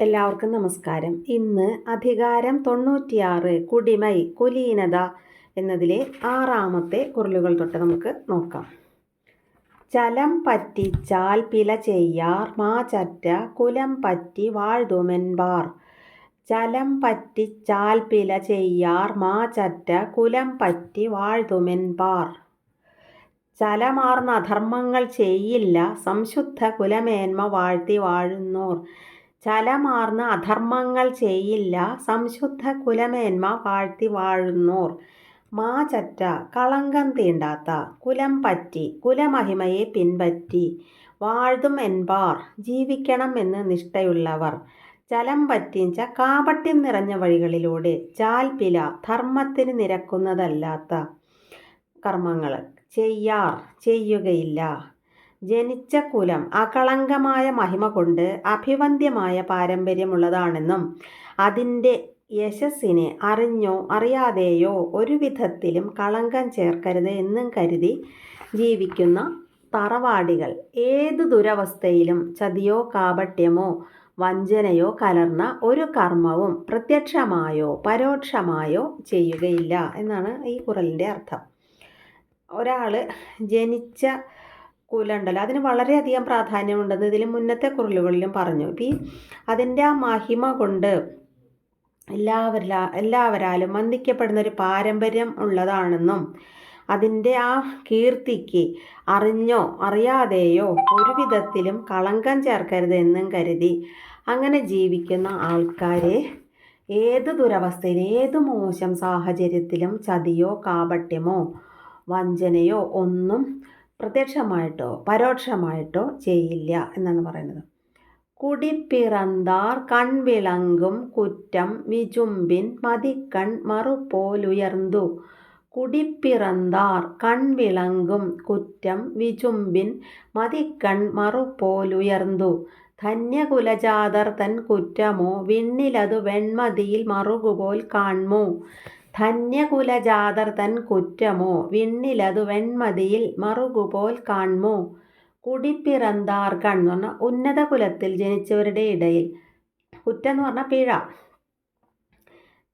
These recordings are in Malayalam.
എല്ലാവർക്കും നമസ്കാരം. ഇന്ന് അധികാരം തൊണ്ണൂറ്റിയാറ് കുടിമൈ കുലീനത എന്നതിലെ ആറാമത്തെ കുരലുകൾ തൊട്ട് നമുക്ക് നോക്കാം. ചലം പറ്റിച്ചാൽ പില ചെയ്യാർ മാചറ്റ കുലം പറ്റി വാഴ്തുമെൻപാർ. ചലം പറ്റിച്ചാൽ പില ചെയ്യാർ മാചറ്റ കുലം പറ്റി വാഴ്തുമെൻപാർ. ചലമാർന്ന അധർമ്മങ്ങൾ ചെയ്യില്ല സംശുദ്ധ കുലമേന്മ വാഴ്ത്തി വാഴുന്നോർ. ചലമാർന്ന അധർമ്മങ്ങൾ ചെയ്യില്ല. സംശുദ്ധ കുലമേന്മ വാഴ്ത്തി വാഴുന്നോർ. മാചറ്റ കളങ്കം തീണ്ടാത്ത കുലം പറ്റി കുലമഹിമയെ പിൻപറ്റി വാഴ്തും എൻപാർ ജീവിക്കണം എന്ന് നിഷ്ഠയുള്ളവർ. ചലം പറ്റിഞ്ച കാപട്യം നിറഞ്ഞ വഴികളിലൂടെ ചാൽപില ധർമ്മത്തിന് നിരക്കുന്നതല്ലാത്ത കർമ്മങ്ങൾ. ചെയ്യാർ ചെയ്യുകയില്ല. ജനിച്ച കുലം അകളങ്കമായ മഹിമ കൊണ്ട് അഭിവന്ദ്യമായ പാരമ്പര്യമുള്ളതാണെന്നും അതിന്റെ യശസ്സിനെ അറിഞ്ഞോ അറിയാതെയോ ഒരു വിധത്തിലും കളങ്കം ചേർക്കരുത് എന്നും കരുതി ജീവിക്കുന്ന തറവാടികൾ ഏത് ദുരവസ്ഥയിലും ചതിയോ കാപട്യമോ വഞ്ചനയോ കലർന്ന ഒരു കർമ്മവും പ്രത്യക്ഷമായോ പരോക്ഷമായോ ചെയ്യുകയില്ല എന്നാണ് ഈ കുറലിന്റെ അർത്ഥം. ഒരാൾ ജനിച്ച കുലമുണ്ടല്ലോ അതിന് വളരെയധികം പ്രാധാന്യമുണ്ടെന്ന് ഇതിൽ മുന്നത്തെ കുറിലുകളിലും പറഞ്ഞു. ഈ അതിന്റെ ആ മഹിമ കൊണ്ട് എല്ലാവരിലാ എല്ലാവരാലും വന്ദിക്കപ്പെടുന്ന ഒരു പാരമ്പര്യം ഉള്ളതാണെന്നും അതിന്റെ ആ കീർത്തിക്ക് അറിഞ്ഞോ അറിയാതെയോ ഒരു വിധത്തിലും കളങ്കം ചേർക്കരുത് എന്നും കരുതി അങ്ങനെ ജീവിക്കുന്ന ആൾക്കാരെ ഏത് ദുരവസ്ഥയിൽ ഏത് മോശം സാഹചര്യത്തിലും ചതിയോ കാപട്യമോ വഞ്ചനയോ ഒന്നും പ്രത്യക്ഷമായിട്ടോ പരോക്ഷമായിട്ടോ ചെയ്യില്ല എന്നാണ് പറയുന്നത്. കുടിപ്പിറന്താർ കൺവിളങ്കും കുറ്റം വിചുമ്പിൻ മതിക്കൺ മറുപോലുയർന്നു. കുടിപ്പിറന്താർ കൺവിളങ്കും കുറ്റം വിചുമ്പിൻ മതിക്കൺ മറുപോലുയർന്നു. ധന്യകുലജാതർ തൻ കുറ്റമോ വിണ്ണിലതു വെൺമതിയിൽ മറുകുപോൽ കാൺമോ. ധന്യകുലജാതർ തൻ കുറ്റമോ? വിണ്ണിലതു വെൺമതിയിൽ മറുകുപോൽ കാൺമോ? കുടിപ്പിറന്താർകൺ എന്ന് പറഞ്ഞാൽ ഉന്നത കുലത്തിൽ ജനിച്ചവരുടെ ഇടയിൽ. കുറ്റം എന്ന് പറഞ്ഞാൽ പിഴ.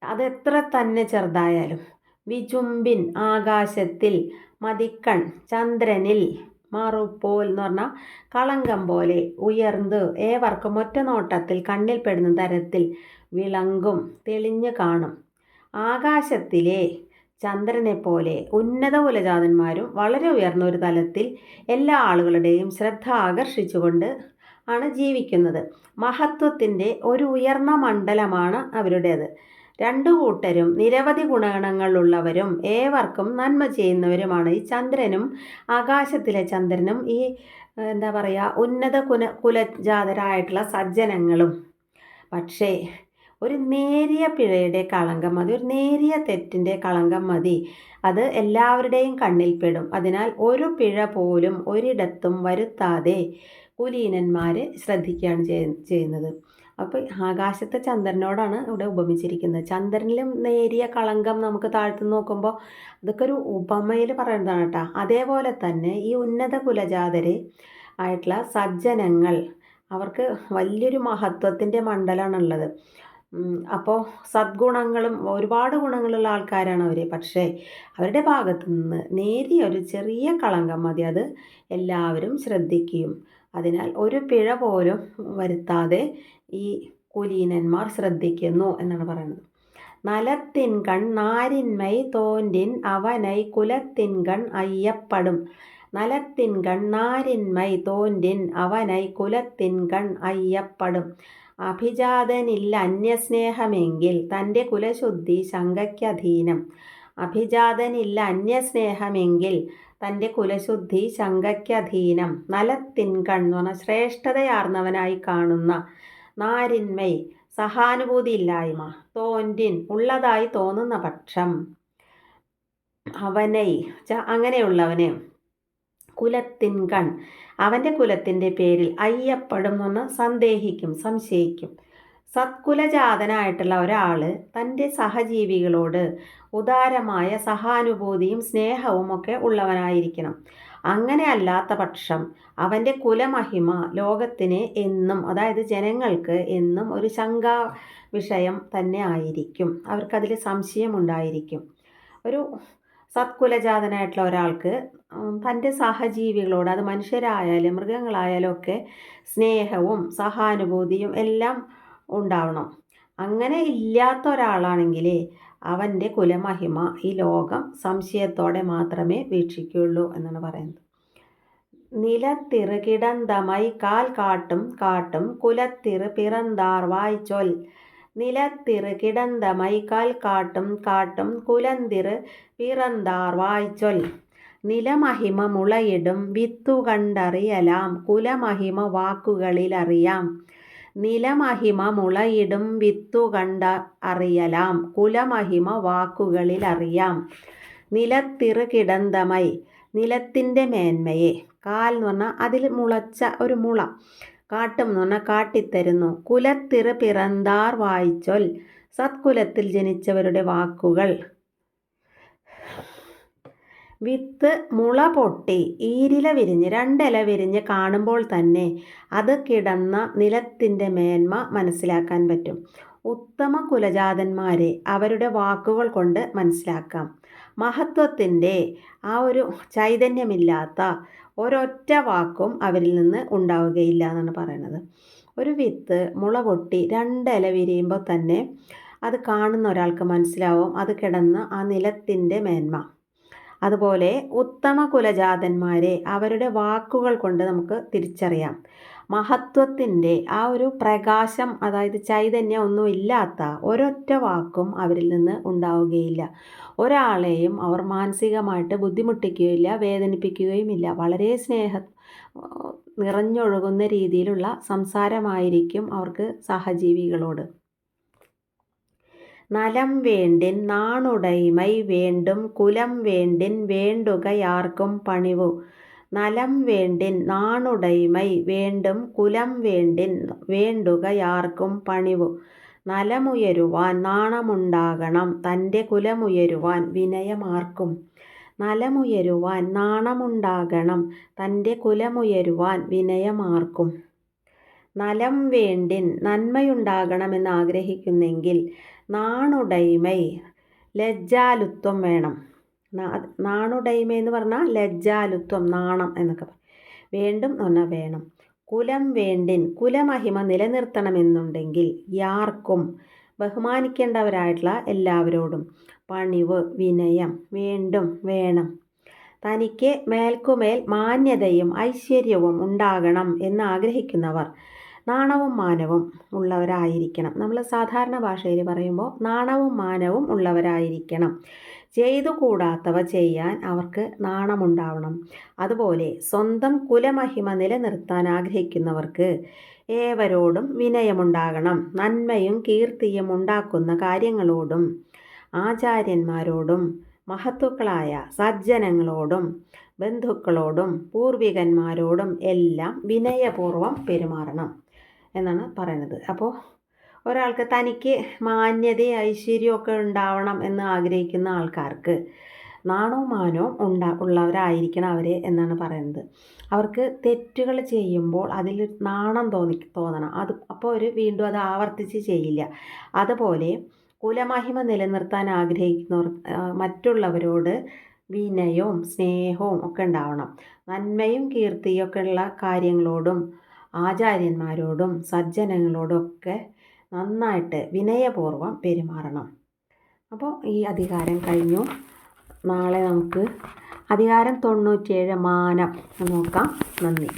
അതെത്ര തന്നെ ചെറുതായാലും. വിചുംബിൻ ആകാശത്തിൽ മതിക്കൺ ചന്ദ്രനിൽ മറുപോൽ എന്ന് പറഞ്ഞാൽ കളങ്കം പോലെ ഉയർന്ന്. ഏവർക്കും ഒറ്റ നോട്ടത്തിൽ കണ്ണിൽപ്പെടുന്ന തരത്തിൽ വിളങ്കും തെളിഞ്ഞു കാണും. ആകാശത്തിലെ ചന്ദ്രനെ പോലെ ഉന്നത കുലജാതന്മാരും വളരെ ഉയർന്ന ഒരു തലത്തിൽ എല്ലാ ആളുകളുടെയും ശ്രദ്ധ ആകർഷിച്ചുകൊണ്ട് ആണ് ജീവിക്കുന്നത്. മഹത്വത്തിന്റെ ഒരു ഉയർന്ന മണ്ഡലമാണ് അവരുടേത്. രണ്ടു കൂട്ടരും നിരവധി ഗുണഗണങ്ങളുള്ളവരും ഏവർക്കും നന്മ ചെയ്യുന്നവരുമാണ് ഈ ചന്ദ്രനും ആകാശത്തിലെ ചന്ദ്രനും ഈ എന്താ പറയുക ഉന്നത കുല കുലജാതരായിട്ടുള്ള സജ്ജനങ്ങളും. പക്ഷേ ഒരു നേരിയ പിഴയുടെ കളങ്കം മതി ഒരു നേരിയ തെറ്റിന്റെ കളങ്കം മതി. അത് എല്ലാവരുടെയും കണ്ണിൽപ്പെടും. അതിനാൽ ഒരു പിഴ പോലും ഒരിടത്തും വരുത്താതെ കുലീനന്മാർ ശ്രദ്ധിക്കുകയാണ് ചെയ്യുന്നത്. അപ്പോൾ ആകാശത്തെ ചന്ദ്രനോടാണ് ഇവിടെ ഉപമിച്ചിരിക്കുന്നത്. ചന്ദ്രനിലും നേരിയ കളങ്കം നമുക്ക് താഴ്ത്തു നോക്കുമ്പോൾ അതൊക്കെ ഒരു ഉപമയിൽ പറയുന്നതാണ് കേട്ടോ. അതേപോലെ തന്നെ ഈ ഉന്നത കുലജാതരെ ആയിട്ടുള്ള സജ്ജനങ്ങൾ അവർക്ക് വലിയൊരു മഹത്വത്തിന്റെ മണ്ഡലമാണുള്ളത്. അപ്പോൾ സദ്ഗുണങ്ങളും ഒരുപാട് ഗുണങ്ങളുള്ള ആൾക്കാരാണ് അവർ പക്ഷേ അവരുടെ ഭാഗത്തു നിന്ന് നേരിയ ഒരു ചെറിയ കളങ്കം മതി. അത് എല്ലാവരും ശ്രദ്ധിക്കുകയും അതിനാൽ ഒരു പിഴ പോലും വരുത്താതെ ഈ കുലീനന്മാർ ശ്രദ്ധിക്കുന്നു എന്നാണ് പറയുന്നത്. നലത്തിൻകൺ നാരിന്മൈ തോൻറിൻ അവനൈ കുലത്തിൻ കുലത്തിൻകൺ അയ്യപ്പെടും. നലത്തിൻകൺ നാരിന്മൈ തോൻറിൻ അവനൈ കുലത്തിൻ കൺ അയ്യപ്പെടും. അഭിജാതനില്ല അന്യസ്നേഹമെങ്കിൽ തന്റെ കുലശുദ്ധി ശങ്കയ്ക്കധീനം. അഭിജാതനില്ല അന്യസ്നേഹമെങ്കിൽ തന്റെ കുലശുദ്ധി ശങ്കയ്ക്കധീനം. നലത്തിൻ എന്ന് പറഞ്ഞാൽ ശ്രേഷ്ഠതയാർന്നവനായി കാണുന്ന നാരിന്മൈ സഹാനുഭൂതിയില്ലായ്മ തോന്റിൻ ഉള്ളതായി തോന്നുന്ന പക്ഷം അവനൈ അങ്ങനെയുള്ളവനെ കുലത്തിൻകൺ. അവന്റെ കുലത്തിന്റെ പേരിൽ അയ്യപ്പെടും സന്ദേഹിക്കും സംശയിക്കും. സത്കുലജാതനായിട്ടുള്ള ഒരാൾ തന്റെ സഹജീവികളോട് ഉദാരമായ സഹാനുഭൂതിയും സ്നേഹവും ഒക്കെ ഉള്ളവനായിരിക്കണം. അങ്ങനെ അല്ലാത്ത പക്ഷം അവന്റെ കുലമഹിമ ലോകത്തിന് എന്നും അതായത് ജനങ്ങൾക്ക് എന്നും ഒരു ശങ്കാ വിഷയം തന്നെ ആയിരിക്കും. അവർക്കതിൽ സംശയമുണ്ടായിരിക്കും. ഒരു സത്കുലജാതനായിട്ടുള്ള ഒരാൾക്ക് തന്റെ സഹജീവികളോട് അത് മനുഷ്യരായാലും മൃഗങ്ങളായാലും ഒക്കെ സ്നേഹവും സഹാനുഭൂതിയും എല്ലാം ഉണ്ടാവണം. അങ്ങനെ ഇല്ലാത്ത ഒരാളാണെങ്കിൽ അവന്റെ കുലമഹിമ ഈ ലോകം സംശയത്തോടെ മാത്രമേ വീക്ഷിക്കുകയുള്ളൂ എന്നാണ് പറയുന്നത്. നിലത്തിറ് കാൽ കാട്ടും കാട്ടും കുലത്തിറ് പിറന്താർ വായിച്ചൊൽ നിലത്തിറ് കാൽ കാട്ടും കാട്ടും കുലന്തിറ് പിറന്താർ വായിച്ചൊൽ നിലമഹിമ മുളയിടും വിത്തു കണ്ടറിയലാം കുലമഹിമ വാക്കുകളിലറിയാം നിലമഹിമ മുളയിടും വിത്തു കണ്ട അറിയലാം കുലമഹിമ വാക്കുകളിലറിയാം നിലത്തിറ് കിടന്തമൈ നിലത്തിന്റെ മേന്മയെ കാൽ എന്ന് പറഞ്ഞാൽ അതിൽ മുളച്ച ഒരു മുള. കാട്ടും എന്ന് കാട്ടിത്തരുന്നു. കുലത്തിറ് പിറന്താർ വായിച്ചൊൽ സത്കുലത്തിൽ ജനിച്ചവരുടെ വാക്കുകൾ. വിത്ത് മുള പൊട്ടി ഈരില വിരിഞ്ഞ് രണ്ടില വിരിഞ്ഞ് കാണുമ്പോൾ തന്നെ അത് കിടന്ന നിലത്തിന്റെ മേന്മ മനസ്സിലാക്കാൻ പറ്റും. ഉത്തമ കുലജാതന്മാരെ അവരുടെ വാക്കുകൾ കൊണ്ട് മനസ്സിലാക്കാം. മഹത്വത്തിന്റെ ആ ഒരു ചൈതന്യമില്ലാത്ത ഒരൊറ്റ വാക്കും അവരിൽ നിന്ന് ഉണ്ടാവുകയില്ല എന്നാണ് പറയുന്നത് ഒരു വിത്ത് മുള പൊട്ടി രണ്ടില വിരിയുമ്പോൾ തന്നെ അത് കാണുന്ന ഒരാൾക്ക് മനസ്സിലാവും അത് കിടന്ന ആ നിലത്തിന്റെ മേന്മ. അതുപോലെ ഉത്തമ കുലജാതന്മാരെ അവരുടെ വാക്കുകൾ കൊണ്ട് നമുക്ക് തിരിച്ചറിയാം. മഹത്വത്തിന്റെ ആ ഒരു പ്രകാശം അതായത് ചൈതന്യം ഒന്നും ഇല്ലാത്ത ഒരൊറ്റ വാക്കും അവരിൽ നിന്ന് ഉണ്ടാവുകയില്ല. ഒരാളെയും അവർ മാനസികമായിട്ട് ബുദ്ധിമുട്ടിക്കുകയില്ല വേദനിപ്പിക്കുകയുമില്ല. വളരെ സ്നേഹ നിറഞ്ഞൊഴുകുന്ന രീതിയിലുള്ള സംസാരമായിരിക്കും അവർക്ക് സഹജീവികളോട്. നലം വേണ്ടിൻ നാണുടൈമൈ വേണ്ടും കുലം വേണ്ടിൻ വേണ്ടുകയാർക്കും പണിവു. നലം വേണ്ടിൻ നാണുടൈമൈ വേണ്ടും കുലം വേണ്ടിൻ വേണ്ടുകയാർക്കും പണിവു. നലമുയരുവാൻ നാണമുണ്ടാകണം തന്റെ കുലമുയരുവാൻ വിനയമാർക്കും. നലമുയരുവാൻ നാണമുണ്ടാകണം തന്റെ കുലമുയരുവാൻ വിനയമാർക്കും. നലം വേണ്ടിൻ നന്മയുണ്ടാകണമെന്ന് ആഗ്രഹിക്കുന്നെങ്കിൽ നാണുടൈമൈ ലജ്ജാലുത്വം വേണം. നാണുടൈമ എന്ന് പറഞ്ഞാൽ ലജ്ജാലുത്വം നാണം എന്നൊക്കെ പറയും. വേണ്ടും എന്ന് പറഞ്ഞാൽ വേണം. കുലം വേണ്ടിൻ കുലമഹിമ നിലനിർത്തണമെന്നുണ്ടെങ്കിൽ യാർക്കും ബഹുമാനിക്കേണ്ടവരായിട്ടുള്ള എല്ലാവരോടും പണിവ് വിനയം വേണ്ടും വേണം. തനിക്ക് മേൽക്കുമേൽ മാന്യതയും ഐശ്വര്യവും ഉണ്ടാകണം എന്ന് ആഗ്രഹിക്കുന്നവർ നാണവും മാനവും ഉള്ളവരായിരിക്കണം. നമ്മൾ സാധാരണ ഭാഷയിൽ പറയുമ്പോൾ നാണവും മാനവും ഉള്ളവരായിരിക്കണം. ചെയ്തു കൂടാത്തവ ചെയ്യാൻ അവർക്ക് നാണമുണ്ടാവണം. അതുപോലെ സ്വന്തം കുലമഹിമ നിലനിർത്താൻ ആഗ്രഹിക്കുന്നവർക്ക് ഏവരോടും വിനയമുണ്ടാകണം. നന്മയും കീർത്തിയും ഉണ്ടാക്കുന്ന കാര്യങ്ങളോടും ആചാര്യന്മാരോടും മഹത്തുക്കളായ സജ്ജനങ്ങളോടും ബന്ധുക്കളോടും പൂർവികന്മാരോടും എല്ലാം വിനയപൂർവം പെരുമാറണം. എന്നാണ് പറയുന്നത്. അപ്പോൾ ഒരാൾക്ക് തനിക്ക് മാന്യതയും ഐശ്വര്യവും ഒക്കെ ഉണ്ടാവണം എന്ന് ആഗ്രഹിക്കുന്ന ആൾക്കാർക്ക് നാണവും മാനവും ഉണ്ടാ ഉള്ളവരായിരിക്കണം അവരെ എന്നാണ് പറയുന്നത്. അവർക്ക് തെറ്റുകൾ ചെയ്യുമ്പോൾ അതിൽ നാണം തോന്നി തോന്നണം. അത് അപ്പോൾ അവർ വീണ്ടും അത് ആവർത്തിച്ച് ചെയ്യില്ല. അതുപോലെ കുലമഹിമ നിലനിർത്താൻ ആഗ്രഹിക്കുന്നവർ മറ്റുള്ളവരോട് വിനയവും സ്നേഹവും ഒക്കെ ഉണ്ടാവണം. നന്മയും കീർത്തിയൊക്കെ ഉള്ള കാര്യങ്ങളോടും ആചാര്യന്മാരോടും സജ്ജനങ്ങളോടൊക്കെ നന്നായിട്ട് വിനയപൂർവം പെരുമാറണം. അപ്പോൾ ഈ അധികാരം കഴിഞ്ഞു. നാളെ നമുക്ക് അധികാരം തൊണ്ണൂറ്റിയേഴ് മാനം നോക്കാം. നന്ദി.